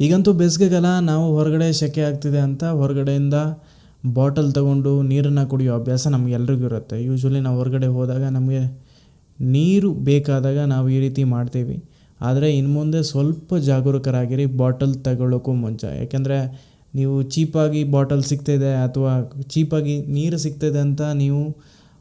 ಈಗಂತೂ ಬೇಸಿಗೆಗಾಲ ನಾವು ಹೊರಗಡೆ ಸೆಕೆ ಆಗ್ತಿದೆ ಅಂತ ಹೊರಗಡೆಯಿಂದ ಬಾಟಲ್ ತಗೊಂಡು ನೀರನ್ನು ಕುಡಿಯೋ ಅಭ್ಯಾಸ ನಮಗೆಲ್ರಿಗೂ ಇರುತ್ತೆ. ಯೂಶ್ವಲಿ ನಾವು ಹೊರಗಡೆ ಹೋದಾಗ ನಮಗೆ ನೀರು ಬೇಕಾದಾಗ ನಾವು ಈ ರೀತಿ ಮಾಡ್ತೀವಿ. ಆದರೆ ಇನ್ನು ಮುಂದೆ ಸ್ವಲ್ಪ ಜಾಗರೂಕರಾಗಿರಿ, ಬಾಟಲ್ ತಗೊಳ್ಳೋಕ್ಕೂ ಮುಂಚೆ. ಯಾಕೆಂದರೆ ನೀವು ಚೀಪಾಗಿ ಬಾಟಲ್ ಸಿಗ್ತಿದೆ ಅಥವಾ ಚೀಪಾಗಿ ನೀರು ಸಿಗ್ತಿದೆ ಅಂತ ನೀವು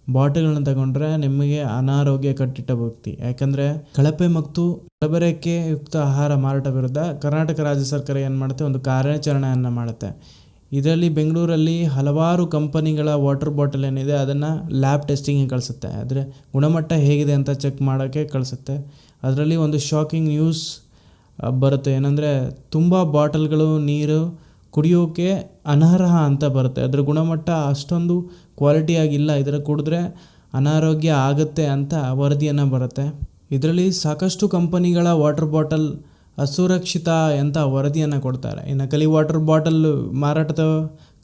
ಬಾಟಲ್ಗಳನ್ನ ತಗೊಂಡ್ರೆ ನಿಮಗೆ ಅನಾರೋಗ್ಯ ಕಟ್ಟಿಟ್ಟ ಭಕ್ತಿ. ಯಾಕಂದರೆ ಕಳಪೆ ಮತ್ತು ಕಲಬೆರಕೆ ಯುಕ್ತ ಆಹಾರ ಮಾರಾಟ ವಿರುದ್ಧ ಕರ್ನಾಟಕ ರಾಜ್ಯ ಸರ್ಕಾರ ಏನು ಮಾಡುತ್ತೆ? ಒಂದು ಕಾರ್ಯಾಚರಣೆಯನ್ನು ಮಾಡುತ್ತೆ. ಇದರಲ್ಲಿ ಬೆಂಗಳೂರಲ್ಲಿ ಹಲವಾರು ಕಂಪನಿಗಳ ವಾಟರ್ ಬಾಟಲ್ ಏನಿದೆ, ಅದನ್ನು ಲ್ಯಾಬ್ ಟೆಸ್ಟಿಂಗಿಗೆ ಕಳಿಸುತ್ತೆ. ಆದರೆ ಗುಣಮಟ್ಟ ಹೇಗಿದೆ ಅಂತ ಚೆಕ್ ಮಾಡೋಕ್ಕೆ ಕಳಿಸುತ್ತೆ. ಅದರಲ್ಲಿ ಒಂದು ಶಾಕಿಂಗ್ ನ್ಯೂಸ್ ಬರುತ್ತೆ. ಏನಂದರೆ ತುಂಬ ಬಾಟಲ್ಗಳು, ನೀರು ಕುಡಿಯೋಕೆ ಅನರ್ಹ ಅಂತ ಬರುತ್ತೆ. ಅದರ ಗುಣಮಟ್ಟ ಅಷ್ಟೊಂದು ಕ್ವಾಲಿಟಿಯಾಗಿಲ್ಲ ಇದರ ಕುಡಿದ್ರೆ ಅನಾರೋಗ್ಯ ಆಗುತ್ತೆ ಅಂತ ವರದಿಯನ್ನು ಬರುತ್ತೆ. ಇದರಲ್ಲಿ ಸಾಕಷ್ಟು ಕಂಪನಿಗಳ ವಾಟರ್ ಬಾಟಲ್ ಅಸುರಕ್ಷಿತ ಅಂತ ವರದಿಯನ್ನು ಕೊಡ್ತಾರೆ. ಈ ನಕಲಿ ವಾಟರ್ ಬಾಟಲ್ ಮಾರಾಟದ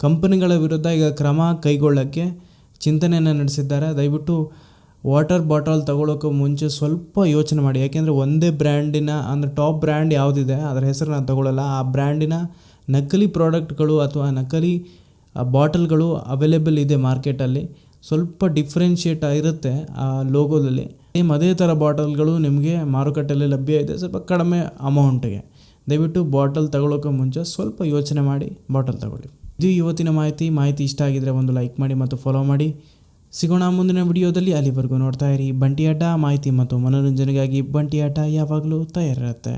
ಕಂಪನಿಗಳ ವಿರುದ್ಧ ಈಗ ಕ್ರಮ ಕೈಗೊಳ್ಳೋಕ್ಕೆ ಚಿಂತನೆಯನ್ನು ನಡೆಸಿದ್ದಾರೆ. ದಯವಿಟ್ಟು ವಾಟರ್ ಬಾಟಲ್ ತಗೊಳ್ಳೋಕೆ ಮುಂಚೆ ಸ್ವಲ್ಪ ಯೋಚನೆ ಮಾಡಿ. ಯಾಕೆಂದರೆ ಒಂದೇ ಬ್ರ್ಯಾಂಡಿನ ಅಂದರೆ ಟಾಪ್ ಬ್ರ್ಯಾಂಡ್ ಯಾವುದಿದೆ, ಅದರ ಹೆಸರು ನಾನು ತಗೊಳ್ಳಲ್ಲ ಆ ಬ್ರ್ಯಾಂಡಿನ ನಕಲಿ ಪ್ರಾಡಕ್ಟ್ಗಳು ಅಥವಾ ನಕಲಿ ಬಾಟಲ್ಗಳು ಅವೈಲೇಬಲ್ ಇದೆ ಮಾರ್ಕೆಟಲ್ಲಿ. ಸ್ವಲ್ಪ ಡಿಫ್ರೆನ್ಷಿಯೇಟ್ ಆಗಿರುತ್ತೆ ಆ ಲೋಗೋದಲ್ಲಿ ಸೇಮ್ ಅದೇ ಥರ ಬಾಟಲ್ಗಳು ನಿಮಗೆ ಮಾರುಕಟ್ಟೆಯಲ್ಲಿ ಲಭ್ಯ ಇದೆ. ಸ್ವಲ್ಪ ಕಡಿಮೆ ಅಮೌಂಟಿಗೆ ದಯವಿಟ್ಟು ಬಾಟಲ್ ತಗೊಳ್ಳೋಕೆ ಮುಂಚೆ ಸ್ವಲ್ಪ ಯೋಚನೆ ಮಾಡಿ ಬಾಟಲ್ ತಗೊಳ್ಳಿ. ಇದು ಇವತ್ತಿನ ಮಾಹಿತಿ. ಮಾಹಿತಿ ಇಷ್ಟ ಆಗಿದ್ರೆ ಒಂದು ಲೈಕ್ ಮಾಡಿ ಮತ್ತು ಫಾಲೋ ಮಾಡಿ. ಸಿಗೋಣ ಮುಂದಿನ ವಿಡಿಯೋದಲ್ಲಿ. ಅಲ್ಲಿವರೆಗೂ ನೋಡ್ತಾ ಇರಿ. ಬಂಟಿ ಆಟ ಮಾಹಿತಿ ಮತ್ತು ಮನೋರಂಜನೆಗಾಗಿ ಬಂಟಿ ಆಟ ಯಾವಾಗಲೂ ತಯಾರಿರುತ್ತೆ.